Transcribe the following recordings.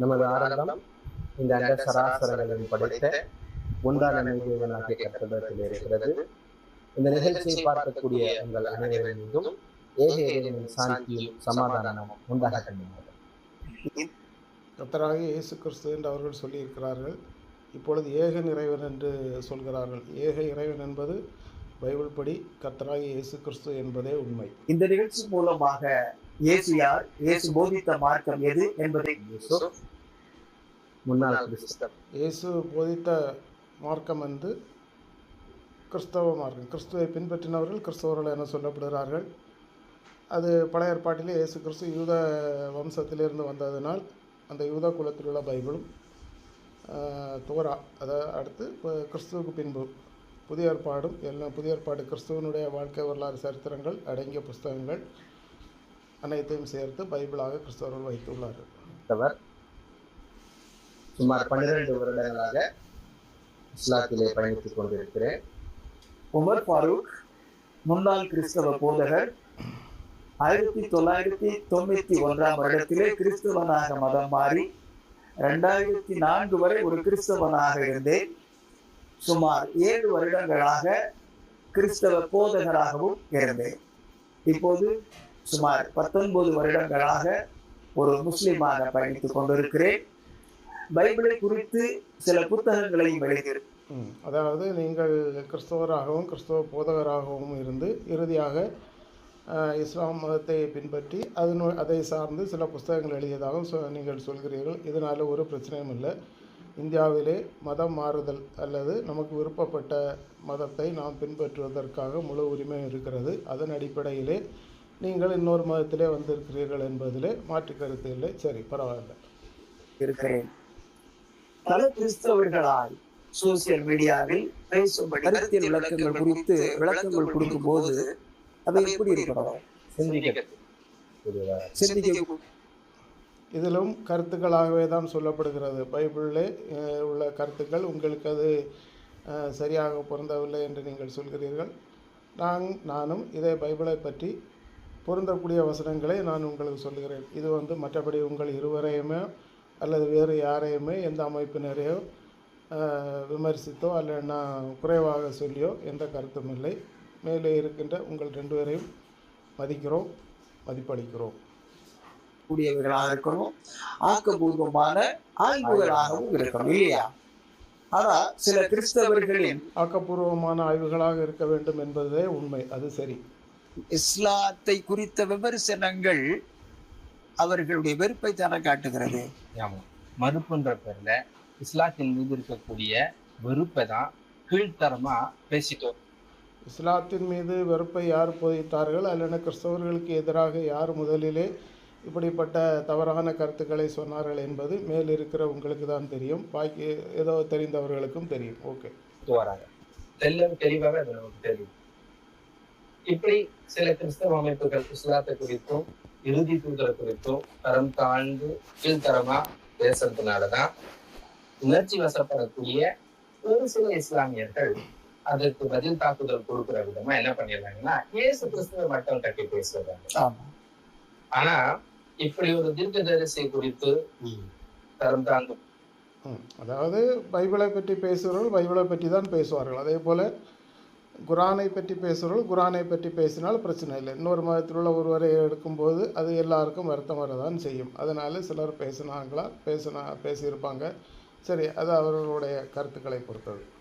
நமது ஆரம்பம் இந்த அண்ட சராசரங்களில் படைத்த உண்டான நிகழ்வுகளாகிய கட்டடத்தில் இருக்கிறது இந்த நிகழ்ச்சியை பார்க்கக்கூடிய உங்கள் அனைவரின் மீதும் ஏக இறைவனின் சாந்தியும் சமாதானமும் உண்டாகட்டும் கர்த்தராகிய இயேசு கிறிஸ்து என்று அவர்கள் சொல்லியிருக்கிறார்கள். இப்பொழுது ஏக இறைவன் என்று சொல்கிறார்கள். ஏக இறைவன் என்பது பைபிள் படி கர்த்தராகிய இயேசு கிறிஸ்து என்பதே உண்மை. இந்த நிகழ்ச்சி மூலமாக இயேசு யார்? இயேசு போதித்த மார்க்கம் எது என்பதை முன்னாள் கிறிஸ்தவ. இயேசு போதித்த மார்க்கம் வந்து கிறிஸ்தவ மார்க்கம். கிறிஸ்துவை பின்பற்றினவர்கள் கிறிஸ்தவர்கள் என சொல்லப்படுகிறார்கள். அது பழைய ஏற்பாட்டிலே இயேசு கிறிஸ்து யூத வம்சத்திலிருந்து வந்ததினால் அந்த யூத குலத்தில் உள்ள பைபிளும் தோரா அதை அடுத்து இப்போ கிறிஸ்துவுக்கு பின்பு புதிய ஏற்பாடும் எல்லாம் புதிய ஏற்பாடு கிறிஸ்துவனுடைய வாழ்க்கை வரலாறு சரித்திரங்கள் அடங்கிய புஸ்தகங்கள் அனைத்தையும் சேர்த்து பைபிளாக கிறிஸ்தவர்கள் வைத்துள்ளார்கள். சுமார் பன்னிரண்டு வருடங்களாக இஸ்லாத்திலே பயணித்துக் கொண்டிருக்கிறேன். உமர் ஃபாரூக் முன்னாள் கிறிஸ்தவ போதகர் ஆயிரத்தி தொள்ளாயிரத்தி தொண்ணூத்தி ஒன்றாம் வருடத்திலே கிறிஸ்தவனாக மதம் மாறி ரெண்டாயிரத்தி நான்கு வரை ஒரு கிறிஸ்தவனாக இருந்தேன். சுமார் ஏழு வருடங்களாக கிறிஸ்தவ போதகராகவும் இருந்தேன். இப்போது சுமார் பத்தொன்பது வருடங்களாக ஒரு முஸ்லீமாக பயணித்துக் கொண்டிருக்கிறேன். பைபிளை குறித்து சில புத்தகங்களையும் எழுதியிருக்கிறேன் ம், அதாவது நீங்கள் கிறிஸ்தவராகவும் கிறிஸ்தவ போதகராகவும் இருந்து இறுதியாக இஸ்லாம் மதத்தை பின்பற்றி அதனு அதை சார்ந்து சில புஸ்தகங்கள் எழுதியதாக சொ நீங்கள் சொல்கிறீர்கள். இதனால் ஒரு பிரச்சனையும் இல்லை. இந்தியாவிலே மதம் மாறுதல் அல்லது நமக்கு விருப்பப்பட்ட மதத்தை நாம் பின்பற்றுவதற்காக முழு உரிமை இருக்கிறது. அதன் அடிப்படையிலே நீங்கள் இன்னொரு மதத்திலே வந்திருக்கிறீர்கள் என்பதிலே மாற்று கருத்து இல்லை. சரி பரவாயில்லை. இருக்கிறேன். பல கிறிஸ்தவர்களால் சோசியல் மீடியாவில் பேசும்படி கருத்தியல் விளக்கங்கள் குறித்து விளக்கங்கள் கொடுக்கும் போது அது எப்படி? சிந்திக்க இதிலும் கருத்துக்களாகவே தான் சொல்லப்படுகிறது. பைபிளிலே உள்ள கருத்துக்கள் உங்களுக்கு அது சரியாக பொருந்தவில்லை என்று நீங்கள் சொல்கிறீர்கள். நான் நானும் இதே பைபிளை பற்றி பொருந்தக்கூடிய வசனங்களை நான் உங்களுக்கு சொல்கிறேன். இது வந்து மற்றபடி உங்கள் இருவரையுமே அல்லது வேறு யாரையுமே எந்த அமைப்பினரையோ விமர்சித்தோ அல்லனா குறைவாக சொல்லியோ எந்த கருத்தும் இல்லை. மேலே இருக்கின்ற உங்கள் ரெண்டு பேரையும் மதிக்கிறோம் மதிப்பளிக்கிறோம். கூடியவர்களாக இருக்கணும் ஆக்கபூர்வமான ஆய்வுகளாகவும் இருக்கணும் இல்லையா? ஆனா சில கிறிஸ்தவர்களின் ஆக்கப்பூர்வமான ஆய்வுகளாக இருக்க வேண்டும் என்பதே உண்மை அது சரி. இஸ்லாத்தை குறித்த விமர்சனங்கள் அவர்களுடைய வெறுப்பை தானே காட்டுகிறது? ஆமா. மறுப்புன்ற பேர்ல இஸ்லாத்தின் மீது இருக்கக்கூடிய வெறுப்பை தான் கீழ்த்தரமா பேசிட்டோம். இஸ்லாத்தின் மீது வெறுப்பை யார் போதித்தார்கள்? அல்லது கிறிஸ்தவர்களுக்கு எதிராக யார் முதலிலே இப்படிப்பட்ட தவறான கருத்துக்களை சொன்னார்கள் என்பது மேல் இருக்கிற உங்களுக்கு தான் தெரியும். பாக்கி ஏதோ தெரிந்தவர்களுக்கும் தெரியும். ஓகே. வராங்க தெல்ல தெளிவாக அது நமக்கு தெரியும். இப்படி சில கிறிஸ்தவ அமைப்புகள் இஸ்லாத்தை குறித்தும் இறுதி தூதரை குறித்தும் தரம் தாழ்ந்து கீழ்த்தரமா பேசுறதுனாலதான் உணர்ச்சி வசப்படக்கூடிய ஒரு சில இஸ்லாமியர்கள் அதற்கு பதில் தாக்குதல் கொடுக்கிற விதமா என்ன பண்ணிடுறாங்கன்னா இயேசு கிறிஸ்துவ மட்டும் கட்டி பேசுறாங்க. ஆமா. ஆனா இப்படி ஒரு தீர்க்கதரிசி குறித்து தரம் தாழ்ந்து. அதாவது பைபிளை பற்றி பேசுகிறவர்கள் பைபிளை பற்றி தான் பேசுவார்கள். அதே போல் குரானை பற்றி பேசுகிறவர்கள் குரானை பற்றி பேசினால் பிரச்சனை இல்லை. இன்னொரு மதத்தில் உள்ள ஒருவரை எடுக்கும்போது அது எல்லாருக்கும் வருத்தம் வரதான் செய்யும். அதனால சிலர் பேசினாங்களா பேசினா பேசியிருப்பாங்க. சரி அது அவர்களுடைய கருத்துக்களை பொறுத்தது.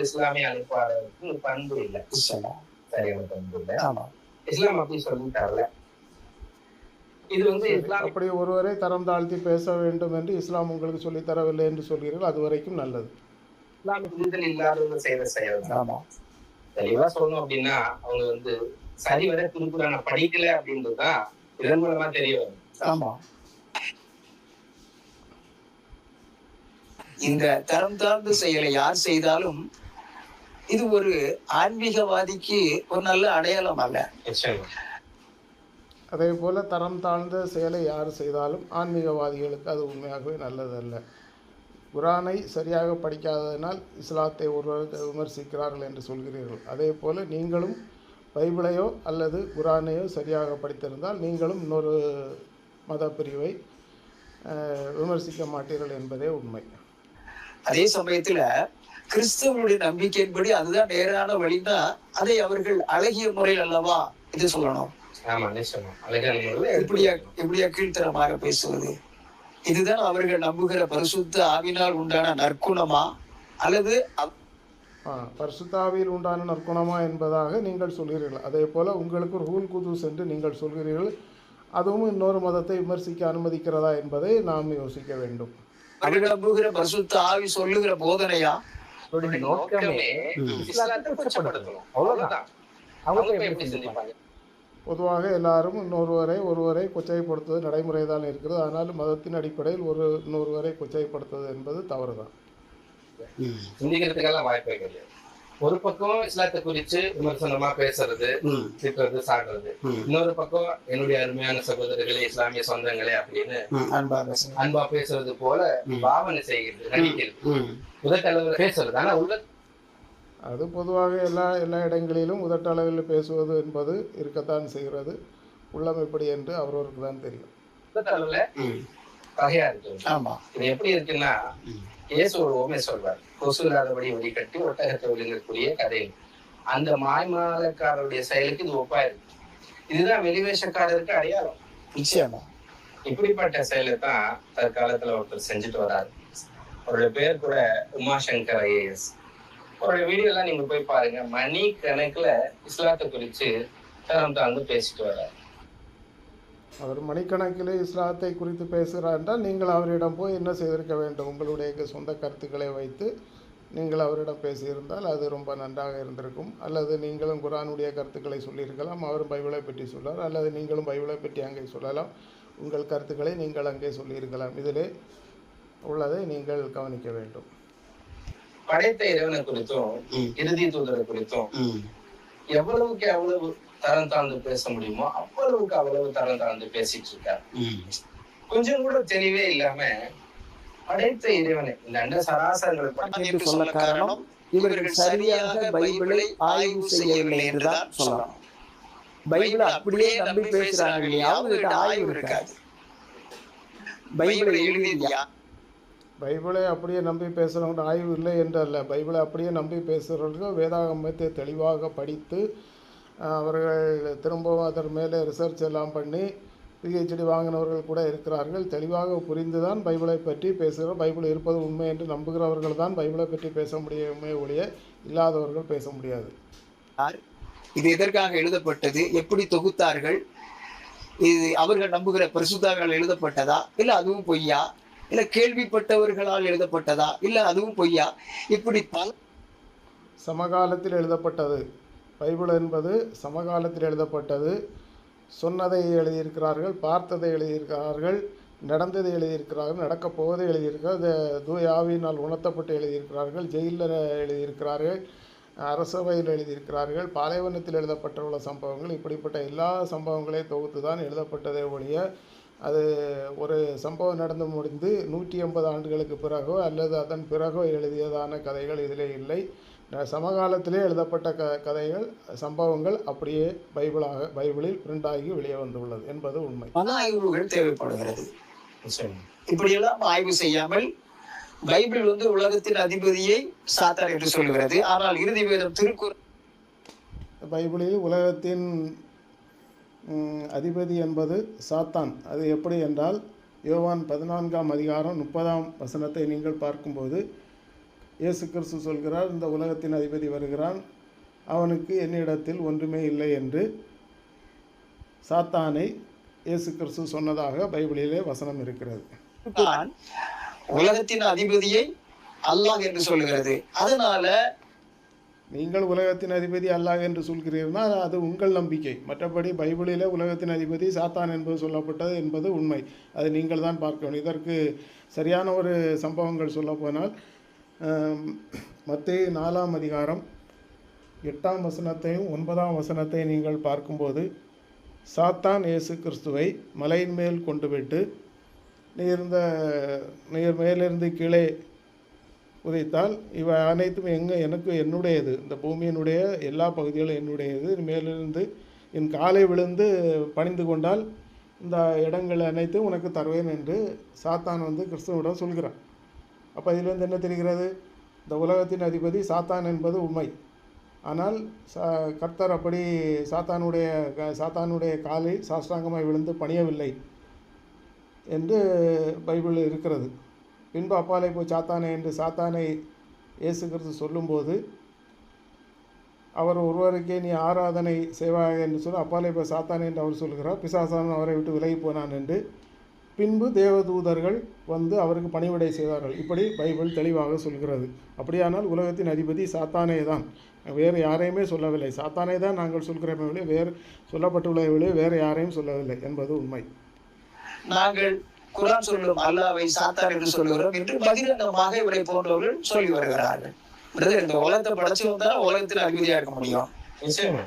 இஸ்லாமிய அழைப்பாளருக்கு ஒரு பண்பு இல்லை. சரியான பண்பு இல்லை. ஆமா. இஸ்லாம் அப்படி சொல்லிட்டார்ல. இது வந்து இஸ்லாம் அப்படி ஒருவரை தரம் தாழ்த்தி பேச வேண்டும் என்று இஸ்லாம் உங்களுக்கு சொல்லித் தரவில்லை என்று சொல்கிறீர்கள் அது வரைக்கும் நல்லது. இஸ்லாமிய புரிதல் இல்லாதவங்க செய்யற செயல் ஆமா. தெளிவா சொல்லணும் அப்படின்னா அவங்க வந்து சரிவர திருக்குறான படிக்கல அப்படின்றதுதான் இதன் மூலமா தெரிய வரும். ஆமா. இந்த தரம் தாழ்ந்த செயலை யார் செய்தாலும் இது ஒரு ஆன்மீகவாதிக்கு ஒரு நல்ல அடையாளம் அல்ல. அதே போல் தரம் தாழ்ந்த செயலை யார் செய்தாலும் ஆன்மீகவாதிகளுக்கு அது உண்மையாகவே நல்லதல்ல. குரானை சரியாக படிக்காததினால் இஸ்லாத்தை ஒருவர் விமர்சிக்கிறார்கள் என்று சொல்கிறீர்கள். அதே போல் நீங்களும் பைபிளையோ அல்லது குரானையோ சரியாக படித்திருந்தால் நீங்களும் இன்னொரு மத பிரிவை விமர்சிக்க மாட்டீர்கள் என்பதே உண்மை. அதே சமயத்துல கிறிஸ்தவனுடைய நம்பிக்கையின்படி அதுதான் நேரான வழின்னா அதை அவர்கள் அழகிய முறையில் அல்லவா இது சொல்லணும். எப்படியா. எப்படியா கீழ்த்தரமாக பேசுவது? இதுதான் அவர்கள் நம்புகிற பரிசுத்த ஆவினால் உண்டான நற்குணமா? அல்லது பரிசுத்தாவியில் உண்டான நற்குணமா என்பதாக நீங்கள் சொல்கிறீர்கள். அதே போல உங்களுக்கு ஒரு ஹூல் குதூஸ் என்று நீங்கள் சொல்கிறீர்கள். அதுவும் இன்னொரு மதத்தை விமர்சிக்க அனுமதிக்கிறதா என்பதை நாம் யோசிக்க வேண்டும். அவர்கள் நம்புகிற பரிசுத்த ஆவி சொல்லுகிற போதனையா? நோக்கமே அவங்க பொதுவாக எல்லாரும் இன்னொருவரை ஒருவரை கொச்சைப்படுத்துவது நடைமுறை தான் இருக்கிறது. ஆனால் மதத்தின் அடிப்படையில் ஒரு இன்னொருவரை கொச்சைப்படுத்துவது என்பது தவறு தான் சிந்திக்கிறதுக்கெல்லாம் வாய்ப்பே கிடையாது ஒரு பக்கம் இஸ்லாத்தை குறிச்சு விமர்சனமா பேசுறது திட்டுறது சாடுறது இன்னொரு பக்கம் என்னுடைய அருமையான சகோதரர்களே இஸ்லாமிய சொந்தங்களே அப்படின்னு அன்பா பேசுறது. போல பாவனை செய்கிறது நடிக்கிறது. உதட்டளவுல பேசுறது. ஆனா உள்ள அது பொதுவாக எல்லா எல்லா இடங்களிலும் உதட்டளவில் பேசுவது என்பது இருக்கத்தான் செய்கிறது. உள்ளம் எப்படி என்று அவரவருக்கு தான் தெரியும். பகையா இருக்கு. ஆமா. இது எப்படி இருக்குன்னா இயேசு ஒரு உண்மை சொல்றார் கொசு இல்லாதபடி வடிகட்டி ஒட்டகத்தை விழுங்கக்கூடிய கதை அந்த மாய்மாலக்காரருடைய செயலுக்கு இது ஒப்பா இருக்கு. இதுதான் வெளிவேஷக்காரருக்கு அடையாளம். நிச்சயமா. இப்படிப்பட்ட செயலை தான் தற்காலத்துல ஒருத்தர் செஞ்சுட்டு வராரு. அவருடைய பேர் கூட உமாசங்கர் ஐஏஎஸ். அவருடைய வீடியோ எல்லாம் நீங்க போய் பாருங்க. மணி கணக்குல இஸ்லாத்தை குறிச்சு தரம் தாழ்ந்து பேசிட்டு வர்றாரு. அவர் மணிக்கணக்கில் இஸ்லாத்தை குறித்து பேசுகிறார் என்றால் நீங்கள் அவரிடம் போய் என்ன செய்திருக்க வேண்டும்? உங்களுடைய சொந்த கருத்துக்களை வைத்து நீங்கள் அவரிடம் பேசியிருந்தால் அது ரொம்ப நன்றாக இருந்திருக்கும். அல்லது நீங்களும் குரானுடைய கருத்துக்களை சொல்லியிருக்கலாம். அவரும் பைபிளை பற்றி சொல்லார். அல்லது நீங்களும் பைபிளை பற்றி அங்கே சொல்லலாம். உங்கள் கருத்துக்களை நீங்கள் அங்கே சொல்லியிருக்கலாம். இதிலே உள்ளதை நீங்கள் கவனிக்க வேண்டும். படைத்த இறைவனை குறித்தும் இறுதி தூதரை குறித்தும் எவ்வளவுக்கு எவ்வளவு தரம் தாழ்ந்து பேச முடியுமோ அவ்வளவுக்கு அவ்வளவு தரம் தாழ்ந்து பேசிட்டு இருக்காரு. கொஞ்சம் கூட தெளிவே இல்லாம படைத்த இறைவனை இந்த அண்ட சராசரங்களை சொல்ல காரணம் இவர்கள் சரியாக பைபிளை ஆய்வு செய்யவில்லை என்றுதான் சொல்லலாம். பைபிளை அப்படியே நம்பி பேசுறாங்க இல்லையா? ஆய்வு இருக்காது. பைபிளை எழுதியா? பைபிளை அப்படியே நம்பி பேசுகிறவங்க ஆய்வு இல்லை என்றல்ல. அல்ல பைபிளை அப்படியே நம்பி பேசுகிறவர்கள் வேதாகமத்தை தெளிவாக படித்து அவர்கள் திரும்பவும் அதன் மேலே ரிசர்ச் எல்லாம் பண்ணி பிஹெச்டி வாங்கினவர்கள் கூட இருக்கிறார்கள். தெளிவாக புரிந்து தான் பைபிளை பற்றி பேசுகிறோம். பைபிள் இருப்பது உண்மை என்று நம்புகிறவர்கள் தான் பைபிளை பற்றி பேச முடியுமே ஒழிய இல்லாதவர்கள் பேச முடியாது. இது எதற்காக எழுதப்பட்டது? எப்படி தொகுத்தார்கள்? இது அவர்கள் நம்புகிற பிரசுத்தார்கள் எழுதப்பட்டதா? இல்லை அதுவும் பொய்யா? இல்ல கேள்விப்பட்டவர்களால் எழுதப்பட்டதா? இல்ல அதுவும் பொய்யா? இப்படி பல சமகாலத்தில் எழுதப்பட்டது. பைபிள் என்பது சமகாலத்தில் எழுதப்பட்டது. சொன்னதை எழுதியிருக்கிறார்கள் பார்த்ததை எழுதியிருக்கிறார்கள் நடந்ததை எழுதியிருக்கிறார்கள் நடக்கப் போவதை எழுதியிருக்கிறார் தூயாவினால் உணர்த்தப்பட்டு எழுதியிருக்கிறார்கள் ஜெயிலில் எழுதியிருக்கிறார்கள் அரசவையில் எழுதியிருக்கிறார்கள் பாலைவனத்தில் எழுதப்பட்டுள்ள சம்பவங்கள் இப்படிப்பட்ட எல்லா சம்பவங்களையும் தொகுத்து தான் எழுதப்பட்டதே ஒழிய அது ஒரு சம்பவம் நடந்து முடிந்து நூற்றி எண்பது ஆண்டுகளுக்கு பிறகோ அல்லது அதன் பிறகோ எழுதியதான கதைகள் இதிலே இல்லை. சமகாலத்திலே எழுதப்பட்ட க கதைகள் சம்பவங்கள் அப்படியே பைபிளாக பைபிளில் பிரிண்ட் ஆகி வெளியே வந்துள்ளது. என்பது உண்மை. பல ஆய்வுகள் தேவைப்படுகிறது. இப்படியெல்லாம் ஆய்வு செய்யாமல் பைபிள் வந்து உலகத்தின் அதிபதியை சாத்தார் என்று சொல்கிறது ஆனால் இறுதி வேதம் திருக்குறள் பைபிளில் உலகத்தின் அதிபதி என்பது சாத்தான். அது எப்படி என்றால் யோவான் பதினான்காம் அதிகாரம் முப்பதாம் வசனத்தை நீங்கள் பார்க்கும்போது இயேசு கிறிஸ்து சொல்கிறார் இந்த உலகத்தின் அதிபதி வருகிறான் அவனுக்கு என்னிடத்தில் ஒன்றுமே இல்லை என்று சாத்தானை இயேசு கிறிஸ்து சொன்னதாக பைபிளிலே வசனம் இருக்கிறது. உலகத்தின் அதிபதியை அல்லாஹ் என்று சொல்கிறது. அதனால நீங்கள் உலகத்தின் அதிபதி அல்லாஹ் என்று சொல்கிறீர்கள்னால் அது உங்கள் நம்பிக்கை. மற்றபடி பைபிளில் உலகத்தின் அதிபதி சாத்தான் என்பது சொல்லப்பட்டது என்பது உண்மை. அது நீங்கள் தான் பார்க்க வேண்டும் இதற்கு சரியான ஒரு சம்பவங்கள் சொல்லப்போனால் மத்திய நாலாம் அதிகாரம் எட்டாம் வசனத்தையும் ஒன்பதாம் வசனத்தை நீங்கள் பார்க்கும்போது சாத்தான் இயேசு கிறிஸ்துவை மலையின் மேல் கொண்டு விட்டு நீர் இந்த நீர் மேலிருந்து கீழே உதைத்தால் இவை அனைத்தும் எங்கே எனக்கு என்னுடையது. இந்த பூமியினுடைய எல்லா பகுதிகளும் என்னுடையது. மேலிருந்து என் காலை விழுந்து பணிந்து கொண்டால் இந்த இடங்கள் அனைத்தும் உனக்கு தருவேன் என்று சாத்தான் வந்து கிறிஸ்துவனிடம் சொல்கிறான். அப்போ இதிலிருந்து என்ன தெரிகிறது? இந்த உலகத்தின் அதிபதி சாத்தான் என்பது உண்மை. ஆனால் சா கர்த்தர் அப்படி சாத்தானுடைய க- சாத்தானுடைய காலை சாஷ்டாங்கமாய் விழுந்து பணியவில்லை என்று பைபிள் இருக்கிறது. பின்பு அப்பாலே போய் சாத்தானே என்று சாத்தானை இயேசு சொல்லும்போது அவர் ஒருவருக்கே நீ ஆராதனை செய்வாயாக என்று சொல்லி அப்பாலே போய் சாத்தானே என்று அவர் சொல்கிறார் பிசாசான் அவரை விட்டு விலகி போனான் என்று. பின்பு தேவதூதர்கள் வந்து அவருக்கு பணிவிடை செய்தார்கள். இப்படி பைபிள் தெளிவாக சொல்கிறது. அப்படியானால் உலகத்தின் அதிபதி சாத்தானே தான். வேறு யாரையுமே சொல்லவில்லை. சாத்தானே தான் நாங்கள் சொல்கிறோமே வேறு சொல்லப்பட்டுள்ளவர்களே வேறு யாரையும் சொல்லவில்லை என்பது உண்மை. நாங்கள் குரான் சொல்லும் அல்லாவை சாத்தான் என்று சொல்லுகிறோம் என்று பகிரங்கமாக இவரை போன்றவர்கள் சொல்லி வருகிறார்கள். இந்த உலகத்தை படைச்சவன் தான் உலகத்தில் அதிபதியா இருக்க முடியும்.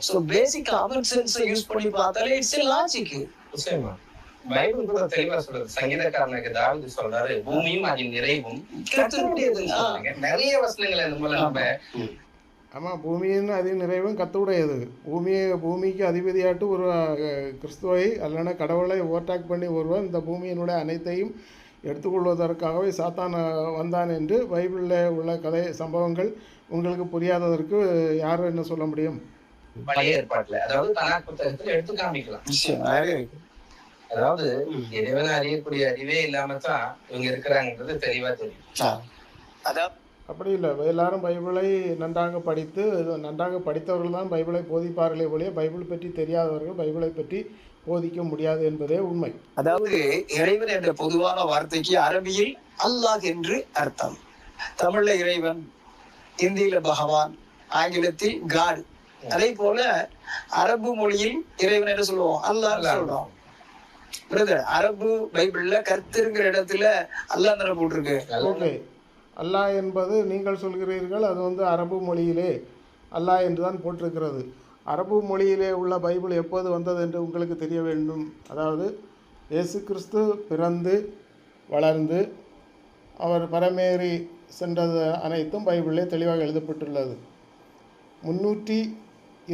சோ பேசிக் காமன் சென்ஸை யூஸ் பண்ணி பார்த்தாலே இட்ஸ் லாஜிக் பைபிள் கூட தெளிவா சொல்றது. சங்கீதக்காரனுக்கு தாவீது சொல்றாரு பூமியும் அதன் நிறைவும். நிறைய வசனங்களை நம்ம ஆமாம் பூமியின் அதி நிறைவும் கத்துடையது. பூமியை பூமிக்கு அதிபதியாட்டு ஒரு கிறிஸ்துவை அல்லனா கடவுளை ஓவர்டேக் பண்ணி ஒருவன் இந்த பூமியினுடைய அனைத்தையும் எடுத்துக்கொள்வதற்காகவே சாத்தான் வந்தான் என்று பைபிளில் உள்ள கதை சம்பவங்கள் உங்களுக்கு புரியாததற்கு யார் என்ன சொல்ல முடியும்? அதாவது. அதாவது இறைவனை அறியக்கூடிய அறிவே இல்லாம தான் இவங்க இருக்கிறாங்கன்றது தெளிவா தெரியும். ஆ. அப்படி இல்லை. எல்லாரும் பைபிளை நன்றாக படித்து நன்றாக படித்தவர்கள் தான் பைபிளை போதிப்பார்களே ஒழிய பைபிள் பற்றி தெரியாதவர்கள் பைபிளை பற்றி போதிக்க முடியாது என்பதே உண்மை. அதாவது இறைவன் என்ற பொதுவான வார்த்தைக்கு அரபியில் அல்லாஹ் என்று அர்த்தம். தமிழ்ல இறைவன் இந்தியில பகவான் ஆங்கிலத்தில் காட். அதே போல அரபு மொழியில் இறைவன் என்று சொல்லுவோம்? அல்லாஹ். சொல்றோம். பிரதர் அரபு பைபிள்ல கர்த்தருங்கிற இடத்துல அல்லாஹ் போட்டிருக்கு. ஓகே. அல்லாஹ் என்பது நீங்கள் சொல்கிறீர்கள் அது வந்து அரபு மொழியிலே அல்லாஹ் என்று தான் போட்டிருக்கிறது. அரபு மொழியிலே உள்ள பைபிள் எப்போது வந்தது என்று உங்களுக்கு தெரிய வேண்டும்? அதாவது இயேசு கிறிஸ்து பிறந்து வளர்ந்து அவர் பரமேறி சென்றது அனைத்தும் பைபிளிலே தெளிவாக எழுதப்பட்டுள்ளது. முன்னூற்றி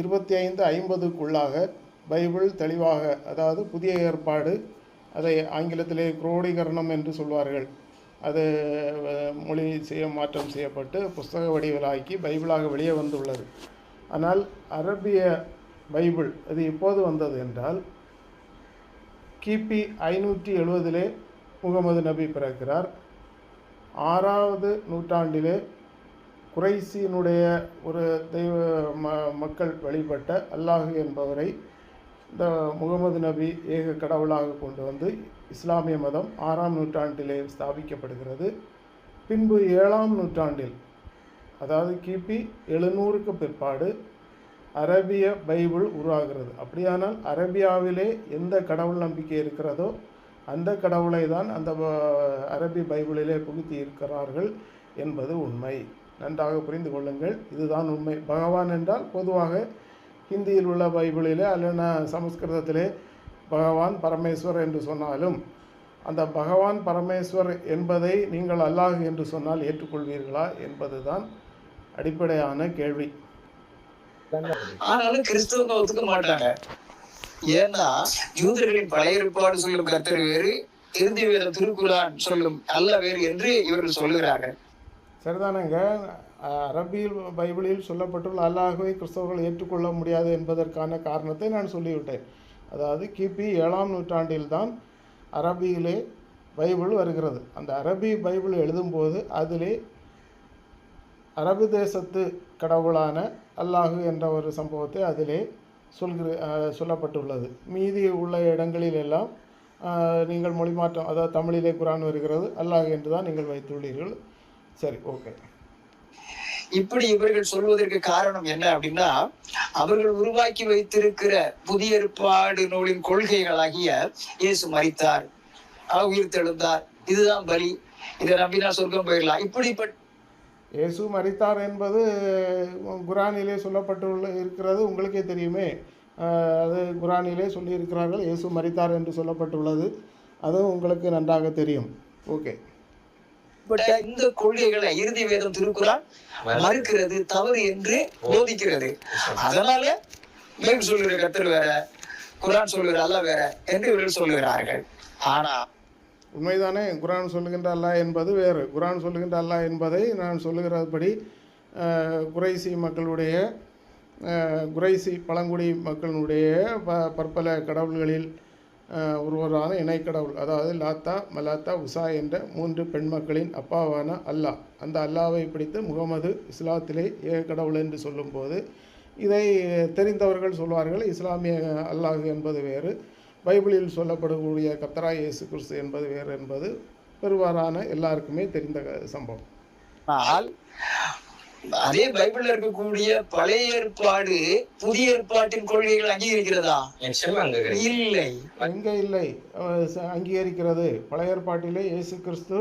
இருபத்தி ஐந்து ஐம்பதுக்குள்ளாக பைபிள் தெளிவாக அதாவது புதிய ஏற்பாடு அதை ஆங்கிலத்திலே குரோடீகரணம் என்று சொல்வார்கள். அது மொழி செய்ய மாற்றம் செய்யப்பட்டு புஸ்தக வடிவிலாக்கி பைபிளாக வெளியே வந்துள்ளது. ஆனால் அரபிய பைபிள் அது எப்போது வந்தது என்றால் கிபி ஐநூற்றி எழுபதிலே முகமது நபி பிறக்கிறார். ஆறாவது நூற்றாண்டிலே குறைசியினுடைய ஒரு தெய்வ ம மக்கள் வழிபட்ட அல்லாஹு என்பவரை இந்த முகமது நபி ஏக கடவுளாக கொண்டு வந்து இஸ்லாமிய மதம் ஆறாம் நூற்றாண்டிலே ஸ்தாபிக்கப்படுகிறது. பின்பு ஏழாம் நூற்றாண்டில் அதாவது கிபி எழுநூறுக்கு பிற்பாடு அரபிய பைபிள் உருவாகிறது. அப்படியானால் அரபியாவிலே எந்த கடவுள் நம்பிக்கை இருக்கிறதோ அந்த கடவுளை தான் அந்த அரபி பைபிளிலே புகுத்தி இருக்கிறார்கள் என்பது உண்மை. நன்றாக புரிந்து கொள்ளுங்கள். இதுதான் உண்மை. பகவான் என்றால் பொதுவாக ஹிந்தியில் உள்ள பைபிளிலே அல்லனா சமஸ்கிருதத்திலே பகவான் பரமேஸ்வர் என்று சொன்னாலும் அந்த பகவான் பரமேஸ்வர் என்பதை நீங்கள் அல்லாஹ் என்று சொன்னால் ஏற்றுக்கொள்வீர்களா என்பதுதான் அடிப்படையான கேள்வி. ஆனாலும் கிறிஸ்தவங்க ஒத்துக்க மாட்டாங்க. ஏன்னா யூதர்களின் பழைய ஏற்பாடு சொல்லும் கர்த்தர் வேறு இறுதி வேத திருக்குறான் சொல்லும் அல்ல வேறு என்று இவர்கள் சொல்லுகிறார்கள். சரிதானங்க? அரபியில் பைபிளில் சொல்லப்பட்டுள்ள அல்லாஹுவை கிறிஸ்தவர்கள் ஏற்றுக்கொள்ள முடியாது என்பதற்கான காரணத்தை நான் சொல்லிவிட்டேன். அதாவது கிபி ஏழாம் நூற்றாண்டில்தான் அரபியிலே பைபிள் வருகிறது. அந்த அரபி பைபிள் எழுதும்போது அதிலே அரபு தேசத்து கடவுளான அல்லாஹு என்ற ஒரு சம்பவத்தை அதிலே சொல்கிற சொல்லப்பட்டுள்ளது. மீதி உள்ள இடங்களில் எல்லாம் நீங்கள் மொழிமாற்றம் அதாவது தமிழிலே குரான் வருகிறது அல்லாஹ் என்று தான் நீங்கள் வைத்துள்ளீர்கள். சரி ஓகே. இப்படி இவர்கள் சொல்வதற்கு காரணம் என்ன அப்படின்னா அவர்கள் உருவாக்கி வைத்திருக்கிற புதிய ஏற்பாடு நூலின் கொள்கைகளாகிய இயேசு மறித்தார் உயிர் தெழுந்தார் இதுதான் பலி. இதை நம்பினா சொர்க்கம் போயிடலாம். இப்படிப்பட்ட இயேசு மறித்தார் என்பது குரானிலே சொல்லப்பட்டுள்ள இருக்கிறது. உங்களுக்கே தெரியுமே. அது குரானிலே சொல்லியிருக்கிறார்கள். இயேசு மறித்தார் என்று சொல்லப்பட்டுள்ளது. அதுவும் உங்களுக்கு நன்றாக தெரியும். ஓகே. இப்படிப்பட்ட இந்த கொள்கைகளை இறுதி வேதம் திருக்குறான் மறுக்கிறது தவறு என்று போதிக்கிறது. அதனால பைபிள் சொல்லுகிற கத்தர் வேற குரான் சொல்லுகிற அல்லாஹ் வேற என்று இவர்கள் சொல்லுகிறார்கள். ஆனா உண்மைதானே குரான் சொல்லுகின்ற அல்லாஹ் என்பது வேறு. குரான் சொல்லுகின்ற அல்லாஹ் என்பதை நான் சொல்லுகிறபடி குறைசி மக்களுடைய குறைசி பழங்குடி மக்களுடைய ப பற்பல கடவுள்களில் ஒருவரான இணைக்கடவுள் அதாவது லாத்தா மலாத்தா உசா என்ற மூன்று பெண் மக்களின் அப்பாவான அல்லாஹ் அந்த அல்லாவை பிடித்து முகமது இஸ்லாத்திலே ஏக கடவுள் என்று சொல்லும்போது இதை தெரிந்தவர்கள் சொல்வார்கள் இஸ்லாமிய அல்லாஹ் என்பது வேறு பைபிளில் சொல்லப்படக்கூடிய கத்தரா இயேசு கிறிஸ்து என்பது வேறு என்பது பெருவாரான எல்லாருக்குமே தெரிந்த சம்பவம். ஆனால் அதே பைபிள்ல இருக்கக்கூடிய பழைய ஏற்பாடு புதிய ஏற்பாட்டின் கொள்கைகள் அங்கீகரிக்கிறதா? நிச்சயமா அங்க. இல்லை. இல்லை. அங்கீகரிக்கிறது. பழைய ஏற்பாட்டிலே இயேசு கிறிஸ்து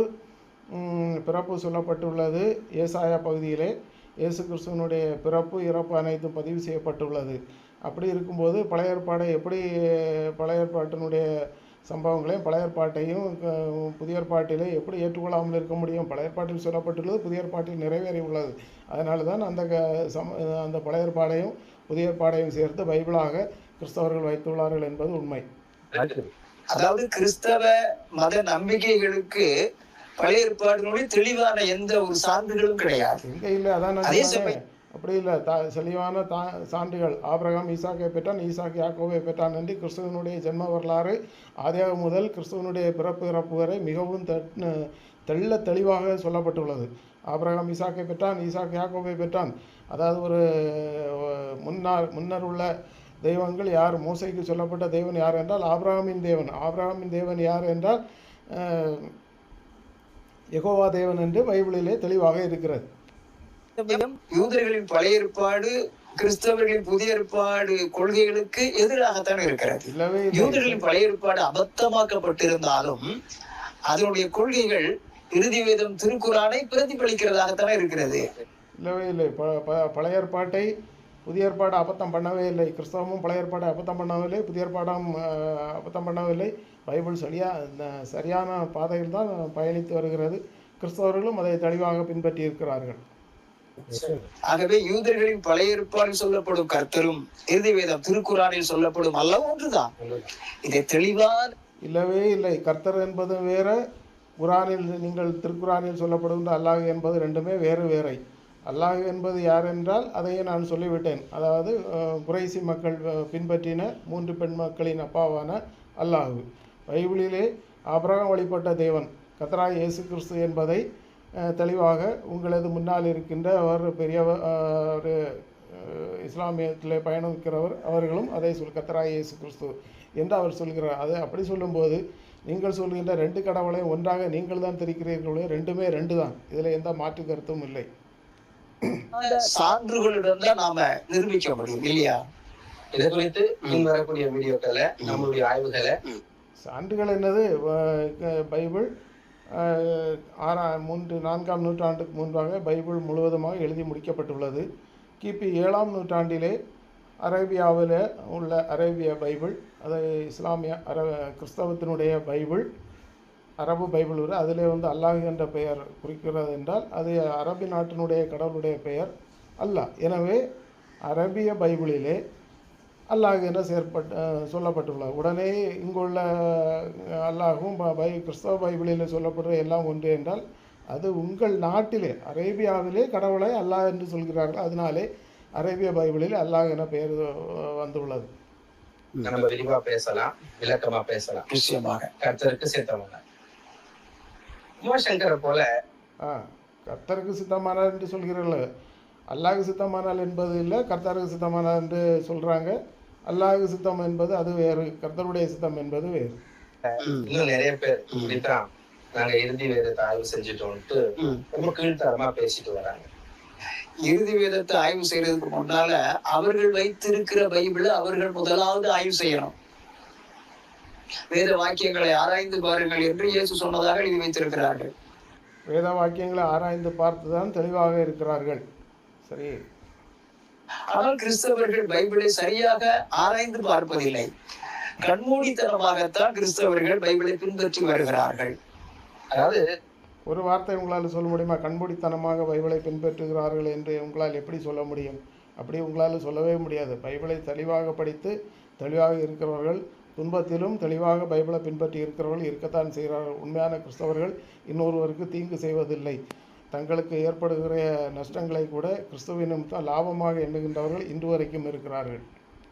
ம், பிறப்பு சொல்லப்பட்டுள்ளது. ஏசாயா பகுதியிலே இயேசு கிறிஸ்துவனுடைய பிறப்பு இறப்பு அனைத்தும் பதிவு செய்யப்பட்டுள்ளது. அப்படி இருக்கும்போது பழைய ஏற்பாடை எப்படி பழைய ஏற்பாட்டினுடைய சம்பவங்களையும் பழைய ஏற்பாட்டையும் புதிய ஏற்பாட்டிலே எப்படி ஏற்றுக்கொள்ளாமல் இருக்க முடியும் பழைய ஏற்பாட்டில் சொல்லப்பட்டுள்ளது புதிய ஏற்பாட்டில் நிறைவேறி உள்ளது அதனால தான் அந்த க சம அந்த பழைய ஏற்பாடையும் புதிய ஏற்பாடையும் சேர்த்து பைபிளாக கிறிஸ்தவர்கள் வைத்துள்ளார்கள் என்பது உண்மை. அதாவது கிறிஸ்தவ மத நம்பிக்கைகளுக்கு பழைய ஏற்பாடுகளுடைய தெளிவான எந்த ஒரு சான்றுகளும் கிடையாது எங்கே இல்லை அதான் நான் அதே. சமயம் அப்படி இல்லை. தா செழிவான தா சான்றுகள். ஆபிரகாம் ஈசாக்கை பெற்றான். ஈசாக் யாக்கோவை பெற்றான் என்று கிறிஸ்துவனுடைய ஜென்ம வரலாறு ஆதியாக முதல் கிறிஸ்துவனுடைய பிறப்பு இறப்பு வரை மிகவும் தெ- தெள்ள தெளிவாக சொல்லப்பட்டுள்ளது. ஆபிரகாம் ஈசாக்கை பெற்றான். ஈசாக் யாக்கோவை பெற்றான். அதாவது ஒரு முன்னார் முன்னர் உள்ள தெய்வங்கள் யார்? மோசைக்கு சொல்லப்பட்ட தெய்வன் யார் என்றால் ஆபிரகாமின் தேவன். ஆபிரகாமின் தேவன் யார் என்றால் எகோவா தேவன் என்று பைபிளிலே தெளிவாக இருக்கிறது. யூதர்களின் பழைய ஏற்பாடு கிறிஸ்தவர்களின் புதிய ஏற்பாடு கொள்கைகளுக்கு எதிராகத்தான் இருக்கிறது. யூதர்களின் பழைய ஏற்பாடு அபத்தமாக்கப்பட்டிருந்தாலும் அதனுடைய கொள்கைகள் இறுதி வேதம் திருக்குறானை பிரதிபலிக்கிறதாகத்தானே இருக்கிறது. இல்லவே இல்லை. ப ப- பழைய ஏற்பாட்டை புதிய ஏற்பாடு அபத்தம் பண்ணவே இல்லை. கிறிஸ்தவமும் பழைய ஏற்பாடு அபத்தம் பண்ணவில்லை. புதிய ஏற்பாடும் அபத்தம் பண்ணவில்லை. பைபிள் சரியா இந்த சரியான பாதையில் தான் பயணித்து வருகிறது. கிறிஸ்தவர்களும் அதை தெளிவாக பின்பற்றி இருக்கிறார்கள். ஆகவே யூதர்களின் பழைய ஏற்பாடு சொல்லப்படும் கர்த்தரும் இறுதி வேதம் திருக்குறானில் சொல்லப்படும் அல்ல ஒன்றுதான். இதை தெளிவான இல்லவே இல்லை. கர்த்தர் என்பது வேற குரானில் நீங்கள் திருக்குரானில் சொல்லப்படுகின்ற அல்லாஹ் என்பது ரெண்டுமே வேறு வேறை. அல்லாஹ் என்பது யார் என்றால் அதையே நான் சொல்லிவிட்டேன். அதாவது குறைசி மக்கள் பின்பற்றின மூன்று பெண் மக்களின் அப்பாவான அல்லாஹ். பைபிளிலே அபரகம் வழிபட்ட தேவன் கத்ரா இயேசு கிறிஸ்து என்பதை தெளிவாக உங்களது முன்னால் இருக்கின்ற அவர் பெரியவர் ஒரு இஸ்லாமியத்திலே பயணிக்கிறவர் அவர்களும் அதை சொல் கத்ரா இயேசு கிறிஸ்து என்று அவர் சொல்கிறார். அது அப்படி சொல்லும்போது நீங்கள் சொல்கின்ற ரெண்டு கடவுளையும் ஒன்றாக நீங்கள் தான் தெரிக்கிறீர்களே ரெண்டுமே ரெண்டு தான். இதில் எந்த மாற்று கருத்தும் இல்லை. சான்றுகளுடன் தான் நாம நிரூபிக்க முடியும் இல்லையா? இதை குறித்து பின் வரக்கூடிய வீடியோக்களை நம்மளுடைய ஆய்வுகளை. சான்றுகள் என்னது? பைபிள் ஆறா மூன்று நான்காம் நூற்றாண்டுக்கு முன்பாக பைபிள் முழுவதுமாக எழுதி முடிக்கப்பட்டுள்ளது. கிபி ஏழாம் நூற்றாண்டிலே அரேபியாவில் உள்ள அரேபிய பைபிள் அது இஸ்லாமிய அர கிறிஸ்தவத்தினுடைய பைபிள் அரபு பைபிள் வரும் அதிலே வந்து அல்லாஹ் என்ற பெயர் குறிக்கிறது என்றால் அது அரபி நாட்டினுடைய கடவுளுடைய பெயர் அல்ல. எனவே அரபிய பைபிளிலே அல்லாஹ் என்ற செயற்பட்டு அஹ், சொல்லப்பட்டுள்ளது. உடனே இங்குள்ள அல்லாஹும் ப- பை கிறிஸ்தவ பைபிளில் சொல்லப்படுற எல்லாம் ஒன்று என்றால் அது உங்கள் நாட்டிலே அரேபியாவிலே கடவுளை அல்லாஹ் என்று சொல்கிறார்கள். அதனாலே அரேபிய பைபிளில் அல்லாஹ் என பெயர் வந்துள்ளது. நம்ம விரிவா பேசலாம் விளக்கமா பேசலாம். நிச்சயமாக. கர்த்தருக்கு சேர்த்தவங்க உமாசங்கரை போல ஆ கர்த்தருக்கு சித்தமானார் என்று சொல்கிறீர்கள். அல்லாஹ்க்கு சித்தமானால் என்பது இல்லை கர்த்தருக்கு சித்தமானார் என்று சொல்கிறாங்க அல்லாஹ்க்கு சித்தம் என்பது அது வேறு கர்த்தருடைய சித்தம் என்பது வேறு. இன்னும் நிறைய பேர் இப்படித்தான் நாங்க இறுதி வேதத்தை ஆய்வு செஞ்சுட்டோம்ட்டு. ரொம்ப கீழ்த்தரமா பேசிட்டு வராங்க. இறுதி வேதத்தை ஆய்வு செய்யறதுக்கு முன்னால அவர்கள் வைத்திருக்கிற பைபிளை அவர்கள் முதலாவது ஆய்வு செய்யணும். வேத வாக்கியங்களை ஆராய்ந்து பாருங்கள் என்று இயேசு சொன்னதாக எழுதி வைத்திருக்கிறார்கள். வேத வாக்கியங்களை ஆராய்ந்து பார்த்து தான் தெளிவாக இருக்கிறார்கள். சரி. ஆனால் கிறிஸ்தவர்கள் பைபிளை சரியாக ஆராய்ந்து பார்ப்பதில்லை. கண்மூடித்தனமாகத்தான் கிறிஸ்தவர்கள் பைபிளை பின்பற்றி வருகிறார்கள். அதாவது ஒரு வார்த்தை உங்களால் சொல்ல முடியுமா? கண்மூடித்தனமாக பைபிளை பின்பற்றுகிறார்கள் என்று உங்களால் எப்படி சொல்ல முடியும்? அப்படி உங்களால் சொல்லவே முடியாது. பைபிளை தெளிவாக படித்து தெளிவாக இருக்கிறவர்கள் துன்பத்திலும் தெளிவாக பைபிளை பின்பற்றி இருக்கிறவர்கள் இருக்கத்தான் செய்கிறார்கள். உண்மையான கிறிஸ்தவர்கள் இன்னொருவருக்கு தீங்கு செய்வதில்லை. தங்களுக்கு ஏற்படுகிற நஷ்டங்களை கூட கிறிஸ்துவின் நிமித்தம் லாபமாக எண்ணுகின்றவர்கள் இன்று வரைக்கும் இருக்கிறார்கள்.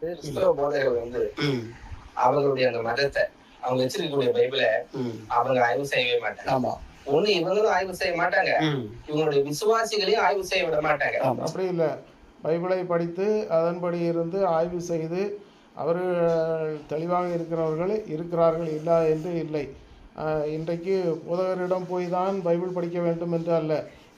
கிறிஸ்தவ போதகர்கள் வந்து ம், அவங்களுடைய அந்த மதத்தை அவங்க வச்சிருக்கக்கூடிய பைபிளை. அவங்க ஆய்வு செய்யவே மாட்டாங்க. ஆமா. ஒண்ணு இவங்களும் ஆய்வு செய்ய மாட்டாங்க. இவங்களுடைய விசுவாசிகளையும் ஆய்வு செய்ய விட மாட்டாங்க. அப்படி இல்லை. பைபிளை படித்து அதன்படி இருந்து ஆய்வு செய்து அவர்கள் தெளிவாக இருக்கிறவர்கள் இருக்கிறார்கள் இல்லை என்று இல்லை. இன்றைக்கு புதகரிடம் போய் தான் பைபிள் படிக்க வேண்டும் என்று அல்ல.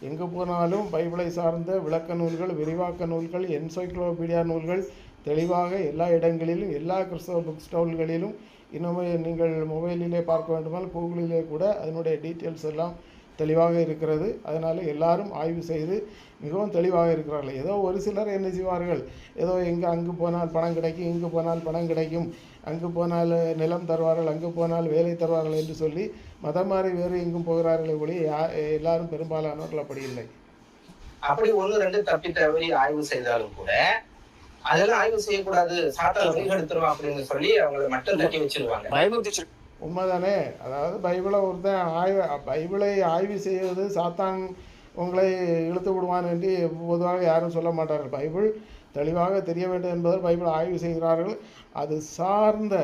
எங்கு போனாலும் பைபிளை சார்ந்த விளக்க நூல்கள் விரிவாக்க நூல்கள் என்சைக்ளோபீடியா நூல்கள் தெளிவாக எல்லா இடங்களிலும் எல்லா கிறிஸ்தவ புக் ஸ்டால்களிலும் இன்னுமே நீங்கள் மொபைலிலே பார்க்க வேண்டுமானால் கூகுளிலே கூட அதனுடைய டீட்டெயில்ஸ் எல்லாம் தெளிவாக இருக்கிறது. அதனால் எல்லாரும் ஆய்வு செய்து மிகவும் தெளிவாக இருக்கிறார்கள். ஏதோ ஒரு சிலர் என்ன செய்வார்கள்? ஏதோ எங்கே அங்கு போனால் பணம் கிடைக்கும் இங்கு போனால் பணம் கிடைக்கும் அங்கு போனால் நிலம் தருவார்கள் அங்கு போனால் வேலை தருவார்கள் என்று சொல்லி மதம் மாறி வேறு எங்கும் போகிறார்களே ஒளி எல்லாரும் பெரும்பாலானவர்கள் அப்படி இல்லை. அப்படி ஒண்ணு ரெண்டு தப்பி தவறி ஆய்வு செய்தாலும் கூட அதெல்லாம் ஆய்வு செய்யக்கூடாது. சாத்தான் வழிகெடுத்துருவான் அப்படின்னு சொல்லி அவங்களை மட்டும் தட்டி வச்சிருவாங்க. உண்மைதானே? அதாவது பைபிளை ஒருத்தன் ஆய்வு பைபிளை ஆய்வு செய்வது சாத்தான் உங்களை இழுத்து விடுவான் என்று பொதுவாக யாரும் சொல்ல மாட்டார்கள். பைபிள் தெளிவாக தெரிய வேண்டும் என்பதால் பைபிள் ஆய்வு செய்கிறார்கள். அது சார்ந்த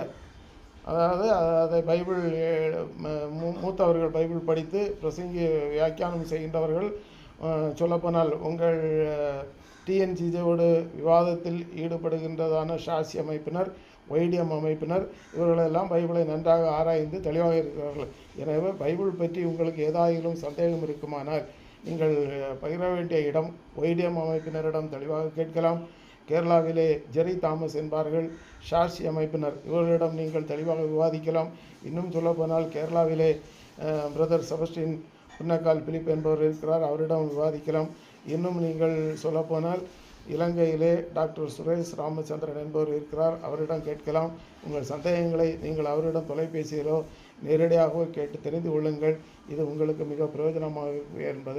அதாவது அதை பைபிள் மூத்தவர்கள் பைபிள் படித்து பிரசங்கி வியாக்கியானம் செய்கின்றவர்கள் சொல்லப்போனால் உங்கள் டிஎன்சிஜோடு விவாதத்தில் ஈடுபடுகின்றதான ஷாசி அமைப்பினர் ஒய்டிஎம் அமைப்பினர் இவர்களெல்லாம் பைபிளை நன்றாக ஆராய்ந்து தெளிவாக இருக்கிறார்கள். எனவே பைபிள் பற்றி உங்களுக்கு ஏதாயிலும் சந்தேகம் இருக்குமானால் நீங்கள் பகிர வேண்டிய இடம் ஒய்டிஎம் அமைப்பினரிடம் தெளிவாக கேட்கலாம். கேரளாவிலே ஜெரி தாமஸ் என்பார்கள். ஷார்சி அமைப்பினர் இவர்களிடம் நீங்கள் தெளிவாக விவாதிக்கலாம். இன்னும் சொல்லப்போனால் கேரளாவிலே பிரதர் செபஸ்டின் புன்னக்கால் பிலிப் என்பவர் இருக்கிறார். அவரிடம் விவாதிக்கலாம். இன்னும் நீங்கள் சொல்லப்போனால் இலங்கையிலே டாக்டர் சுரேஷ் ராமச்சந்திரன் என்பவர் இருக்கிறார். அவரிடம் கேட்கலாம். உங்கள் சந்தேகங்களை நீங்கள் அவரிடம் தொலைபேசியிலோ நேரடியாகவோ கேட்டு தெரிந்து கொள்ளுங்கள். இது உங்களுக்கு மிக பிரயோஜனமாக என்பதை